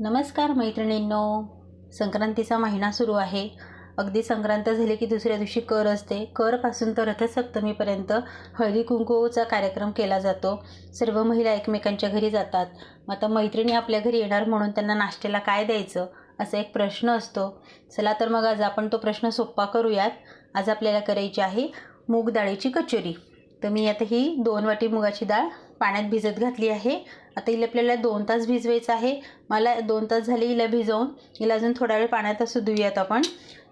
नमस्कार मैत्रिणींनो. संक्रांतीचा महिना सुरू आहे. अगदी संक्रांत झाली की दुसऱ्या दिवशी कर असते. करपासून तर रथसप्तमीपर्यंत हळदी कुंकूचा कार्यक्रम केला जातो. सर्व महिला एकमेकांच्या घरी जातात. मग आता मैत्रिणी आपल्या घरी येणार म्हणून त्यांना नाश्त्याला काय द्यायचं? असा एक प्रश्न असतो. चला तर मग आज आपण तो प्रश्न सोप्पा करूयात. आज आपल्याला करायची आहे मूग डाळीची कचोरी. तर मी आता ही दोन वाटी मुगाची डाळ पाण्यात भिजत घातली आहे. आता हिला आपल्याला दोन तास भिजवायचं आहे. मला दोन तास झाले हिला भिजवून. हिला अजून थोडा वेळ पाण्यात असू देऊयात आपण.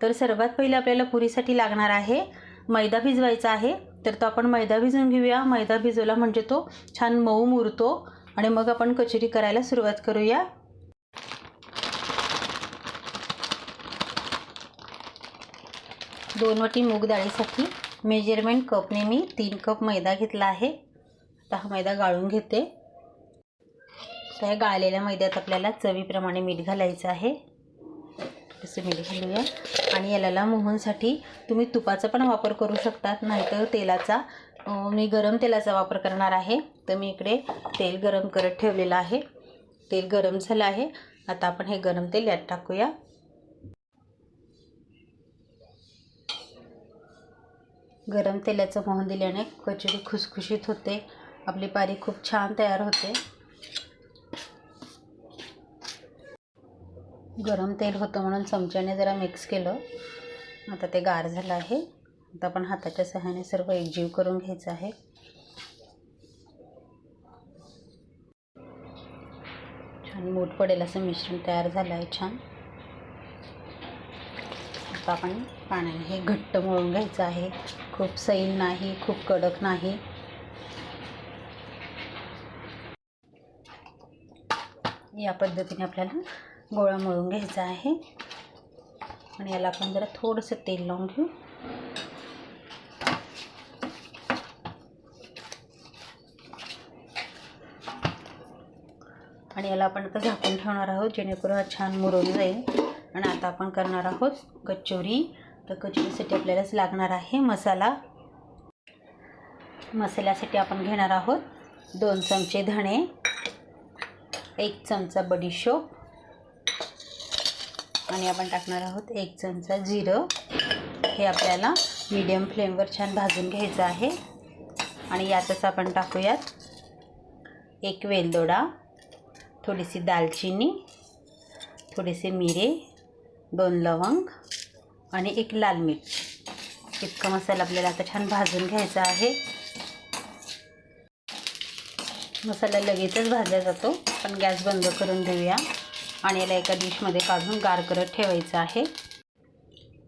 तर सर्वात पहिले आपल्याला पुरीसाठी लागणार आहे मैदा भिजवायचा आहे. तर तो आपण मैदा भिजवून घेऊया. मैदा भिजवला म्हणजे तो छान मऊ मुरतो. आणि मग आपण कचोरी करायला सुरुवात करूया. दोन वाटी मूग डाळीसाठी मेजरमेंट कपने मी तीन कप मैदा घेतला आहे. आता हा मैदा गाळून घेते. त्या गाळलेल्या मैद्यात आपल्याला चवीप्रमाणे मीठ घालायचं आहे. तसं मीठ घालूया. आणि याला मोहनसाठी तुम्ही तुपाचा पण वापर करू शकतात नाहीतर तेलाचा. मी गरम तेलाचा वापर करणार आहे. तर मी इकडे तेल गरम करत ठेवलेलं आहे. तेल गरम झालं आहे. आता आपण हे गरम तेल यात टाकूया. गरम तेलाचं मोहन दिल्याने कचोरी खुसखुशीत होते. आपली पारी खूप छान तयार होते. गरम तेल होतं म्हणून चमच्याने जरा मिक्स केलं. आता ते गार झालं आहे. आता आपण हाताच्या सहाय्याने सर्व एकजीव करून घ्यायचं आहे. छान मूठ पडेल असं मिश्रण तयार झालं आहे छान. आता आपण पाण्याने हे घट्ट मळून घ्यायचं आहे. खूप सैल नाही खूप कडक नाही. या पद्धतीने आपल्याला गोळा मळून घ्यायचा आहे. आणि याला आपण जरा थोडंसं तेल लावून घेऊ. आणि याला आपण आता झाकून ठेवणार आहोत जेणेकरून हा छान मुरून जाईल. आणि आता आपण करणार आहोत कचोरी. तर कचोरीसाठी आपल्यालाच लागणार आहे मसाला. मसाल्यासाठी आपण घेणार आहोत दोन चमचे धणे. एक चमचा बडीशोप आणि आपण टाकणार आहोत एक चमचा जिरं. हे आपल्याला मीडियम फ्लेमवर छान भाजून घ्यायचं आहे. आणि यातच आपण टाकूयात एक वेलदोडा थोडीशी दालचिनी थोडेसे मिरे दोन लवंग आणि एक लाल मिर्च. इतका मसाला आपल्याला आता छान भाजून घ्यायचा आहे. मसाला लगेचच भाजला जातो. पण गॅस बंद करून देऊया. आणि याला एका डिशमध्ये काढून गार करत ठेवायचं आहे.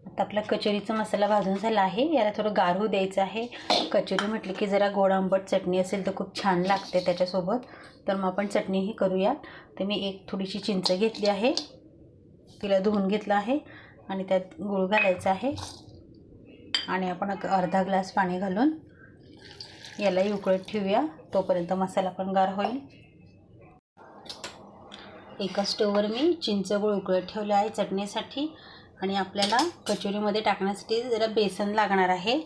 आता आपला कचोरीचा मसाला भाजून झाला आहे. याला थोडं गार होऊ द्यायचं आहे. कचोरी म्हटली की जरा गोड आंबट चटणी असेल तर खूप छान लागते त्याच्यासोबत. तर मग आपण चटणीही करूया तर मी एक थोडीशी चिंच घेतली आहे. तिला धुवून घेतलं आहे. आणि त्यात गूळ घालायचं आहे. आणि आपण अर्धा ग्लास पाणी घालून यालाही उकळत ठेवूया. तोपर्यंत मसाला पण गार होईल. एका स्टोववर मी चिंचगुळ उकळत ठेवले आहे चटणीसाठी. आणि आपल्याला कचोरीमध्ये टाकण्यासाठी जरा बेसन लागणार आहे.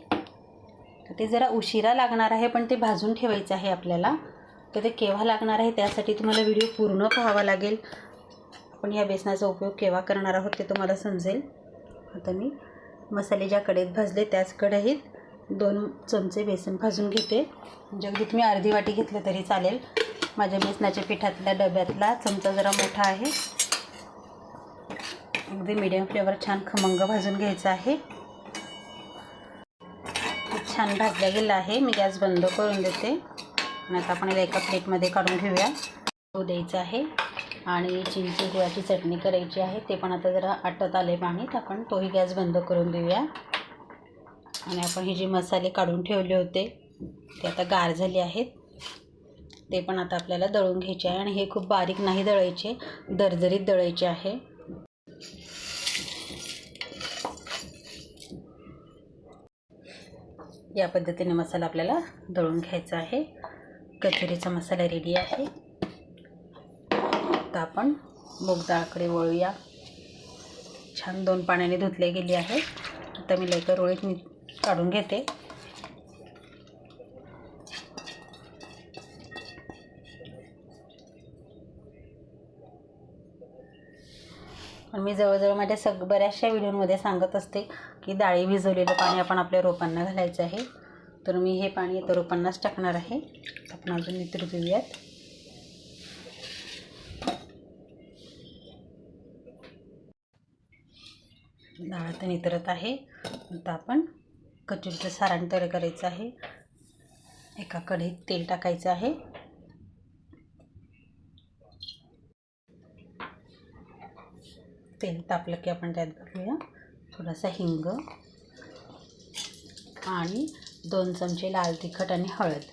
ते जरा उशिरा लागणार आहे पण ते भाजून ठेवायचं आहे आपल्याला. तर ते केव्हा लागणार आहे त्यासाठी तुम्हाला व्हिडिओ पूर्ण पाहावा लागेल. आपण ह्या बेसनाचा उपयोग केव्हा करणार आहोत ते तुम्हाला समजेल. आता मी मसाले ज्या कढईत भाजले त्याच कढईत दोन चमचे बेसन भाजून घेते. म्हणजे अगदी तुम्ही अर्धी वाटी घेतलं तरी चालेल. माझ्या बेसनाच्या पिठातल्या डब्यातला चमचा जरा मोठा आहे. अगदी मीडियम फ्लेवर छान खमंग भाजून घ्यायचं आहे. छान भाजलं गेलं आहे. मी गॅस बंद करून देते. आणि आता आपण याला एका प्लेटमध्ये काढून घेऊया. तो द्यायचा आहे. आणि चिंची गुळाची चटणी करायची आहे. ते पण आता जरा आटत आले पाणीत आपण तोही गॅस बंद करून देऊया. आणि आपण हे जे मसाले काढून ठेवले होते ते आता गार झाले आहेत. ते पण आता आपल्याला दळून घ्यायचे आहे आणि हे खूप बारीक नाही दळायचे दरदरीत दळायचे आहे. या पद्धतीने मसाला आपल्याला दळून घ्यायचा आहे. कचोरीचा मसाला रेडी आहे. आता आपण मूग डाळकडे वळूया. छान दोन पाण्याने धुतले गेली आहे आता मी लवकर रोळीत काढून घेते. पण मी जवळजवळ माझ्या सग बऱ्याचशा व्हिडिओमध्ये सांगत असते की डाळी भिजवलेलं पाणी आपण आपल्या रोपांना घालायचं आहे. तर मी हे पाणी आता रोपांनाच टाकणार आहे. आपण अजून इतर देऊयात डाळ तर नितरत आहे. आता आपण कचोरीचं सारण तयार करायचं आहे. एका कढईत तेल टाकायचं आहे. तेल तापलं की आपण त्यात घालूया. थोडासा हिंग आणि दोन चमचे लाल तिखट आणि हळद.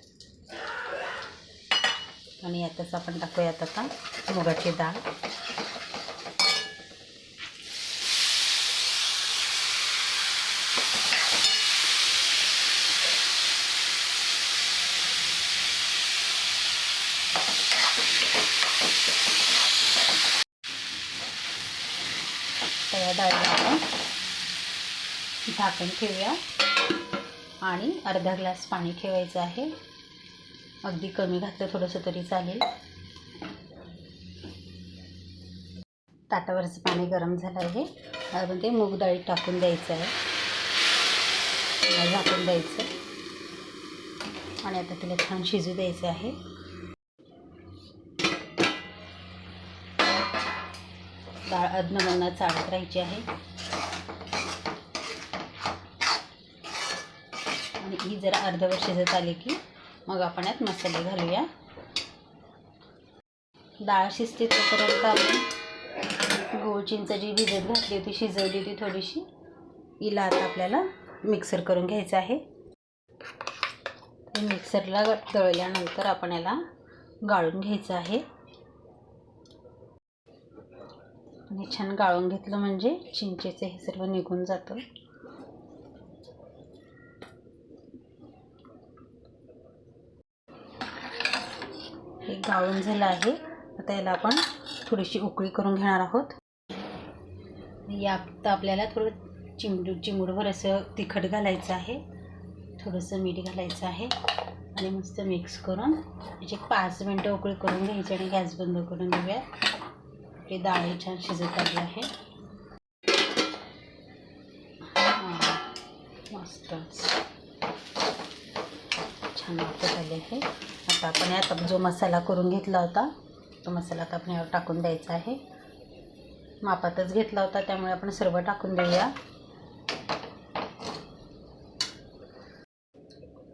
आणि यातच आपण टाकूयात आता मुगाची डाळ. त्या डाळीला आपण झाकण ठेवूया. आणि अर्धा ग्लास पाणी ठेवायचं आहे. अगदी कमी घातलं थोडंसं तरी चालेल. ताटावरचं पाणी गरम झालं आहे. त्यामध्ये मूग डाळी टाकून द्यायचं आहे. झाकून द्यायचं. आणि आता तिला छान शिजू द्यायचं आहे. डाळ अदनमधनं चाळत राहायची आहे. आणि ही जरा अर्धवट शिजत आली की मग आपण यात मसाले घालूया. डाळ शिजते तोपर्यंत आपण गोळ चिंच जी भिजत घातली होती शिजवली होती थोडीशी हिला आता आपल्याला मिक्सर करून घ्यायचं आहे. मिक्सरला दळल्यानंतर आपण याला गाळून घ्यायचं आहे. आणि छान गाळून घेतलं म्हणजे चिंचेचं हे सर्व निघून जातं. हे गाळून झालं आहे. आता याला आपण थोडीशी उकळी करून घेणार आहोत. या आता आपल्याला थोडं चिमडू चिमडूवर असं तिखट घालायचं आहे. थोडंसं मीठ घालायचं आहे. आणि मस्त मिक्स करून याची पाच मिनटं उकळी करून घ्यायची आणि गॅस बंद करून घेऊया आपली डाळ छान शिजत आली आहे मस्तच मस्त. छान वाटत आले आहे आता आपण यात जो मसाला करून घेतला होता तो मसाला आता आपण यावर टाकून द्यायचा आहे. मापातच घेतला होता त्यामुळे आपण सर्व टाकून देऊया.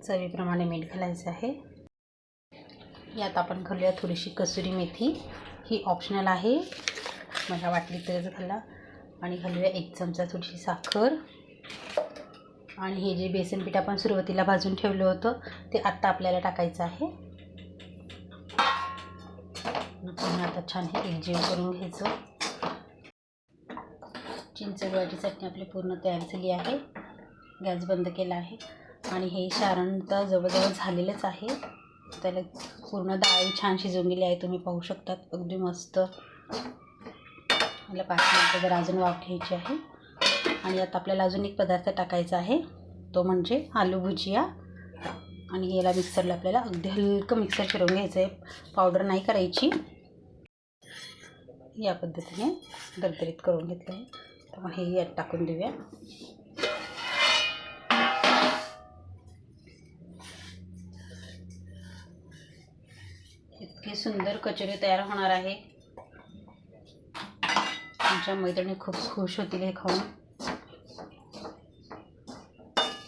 चवीप्रमाणे मीठ घालायचं आहे. यात आपण घालूया थोडीशी कसुरी मेथी. ही ऑप्शनल आहे. मला वाटली तरच घाला आणि घालूया एक चमचा थोडीशी साखर. आणि हे जे बेसन पीठ आपण सुरुवातीला भाजून ठेवलं होतं ते आत्ता आपल्याला टाकायचं आहे. पुन्हा आता छान हे एकजीव करून घ्यायचं. चिंच गुळाची चटणी आपली पूर्ण तयार झाली आहे. गॅस बंद केला आहे. आणि हे सारण तर जवळजवळ झालेलंच आहे. त्याला पूर्ण डाळ छान शिजून गेली आहे तुम्ही पाहू शकतात. अगदी मस्त. मला पाच मिनटं जर अजून वाफ घ्यायची आहे. आणि आता आपल्याला अजून एक पदार्थ टाकायचा आहे. तो म्हणजे आलू भुजिया. आणि याला मिक्सरला आपल्याला अगदी हलकं मिक्सर फिरवून घ्यायचं आहे. पावडर नाही करायची. या पद्धतीने दरदरीत करून घेतलं आहे. हे यात टाकून देऊया. इतकी सुंदर कचोरी तयार होणार आहे. आमच्या मैत्रिणी खूप खुश होतील हे खाऊन.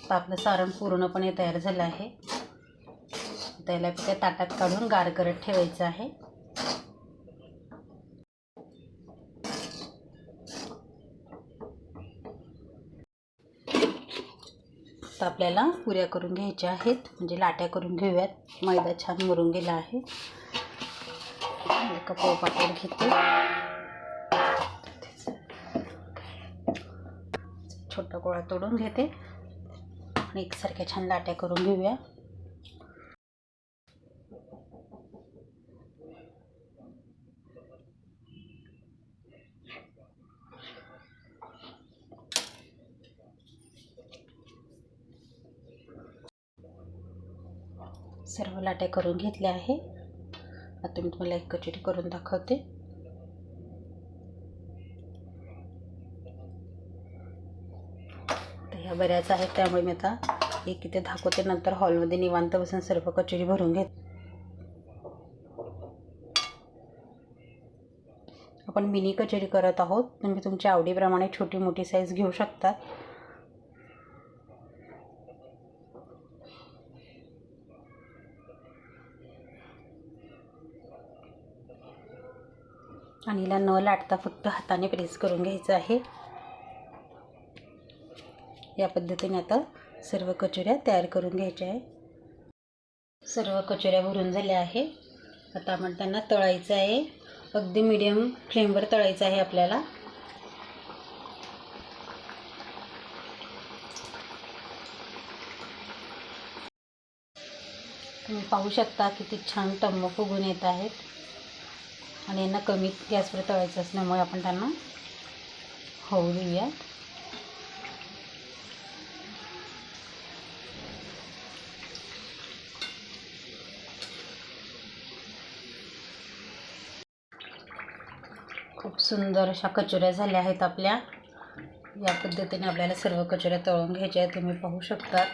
तर आपलं सारण पूर्णपणे तयार झालं आहे. त्याला त्या ताटात काढून गार करत ठेवायचं आहे. तर आपल्याला पुऱ्या करून घ्यायच्या आहेत म्हणजे लाट्या करून घेऊयात. मैदा छान मरून गेला आहे. एका पोळपाटावर घेते. छोटा गोळा तोडून घेते. आणि एकसारख्या छान लाट्या करून घेऊया. सर्व लाट्या करून घेतल्या आहे. आता मी तुम्हाला एक कचेरी करून दाखवते. ह्या बऱ्याच आहेत त्यामुळे मी आता एक इथे दाखवते नंतर हॉलमध्ये निवांत बसून सर्व कचोरी भरून घेत. आपण मिनी कचोरी करत आहोत तुम्ही तुमच्या आवडीप्रमाणे छोटी मोठी साईज घेऊ शकता. आणि हिला न लाटता फक्त हाताने प्रेस करून घ्यायचं आहे. या पद्धतीने आता सर्व कचोऱ्या तयार करून घ्यायच्या आहे. सर्व कचोऱ्या भरून झाल्या आहे. आता आपण त्यांना तळायचं आहे. अगदी मीडियम फ्लेमवर तळायचं आहे आपल्याला. तुम्ही पाहू शकता किती छान टम्म फुगून येत आहेत. आणि यांना कमी गॅसवर तळायचं असल्यामुळे आपण त्यांना होऊ देऊया खूप सुंदर अशा कचोऱ्या झाल्या आहेत आपल्या. या पद्धतीने आपल्याला सर्व कचोऱ्या तळून घ्यायच्या आहेत. तुम्ही पाहू शकता.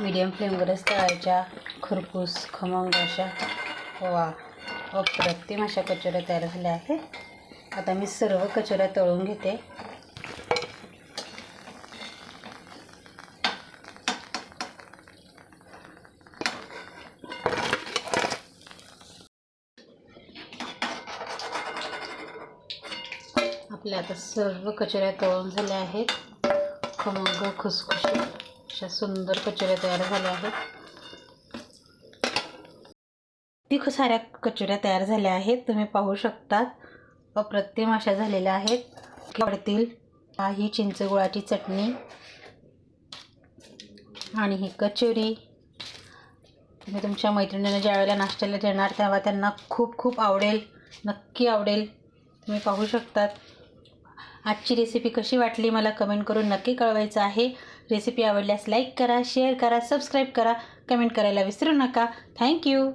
मीडियम फ्लेमवरच तळायच्या. खरपूस खमंग अशा. वा. अप्रतिम अशा कचोऱ्या तयार झाल्या आहेत. आता मी सर्व कचोऱ्या तळून घेते. आपल्या आता सर्व कचोऱ्या तळून झाल्या आहेत. खमंग खुसखुशी अशा सुंदर कचोऱ्या तयार झाल्या आहेत. किती साऱ्या कचोऱ्या तयार झाल्या आहेत. तुम्ही पाहू शकता अप्रतिम अशा झालेल्या आहेत. आवडतील ही चिंचगुळाची चटणी आणि ही कचोरी. तुम्ही तुमच्या मैत्रिणींना ज्या वेळेला नाश्त्याला देणार तेव्हा त्यांना खूप खूप आवडेल. नक्की आवडेल. तुम्ही पाहू शकतात. आजची रेसिपी कशी वाटली मला कमेंट करून नक्की कळवायचं आहे. रेसिपी आवडल्यास लाईक करा शेअर करा सबस्क्राईब करा. कमेंट करायला विसरू नका. थँक्यू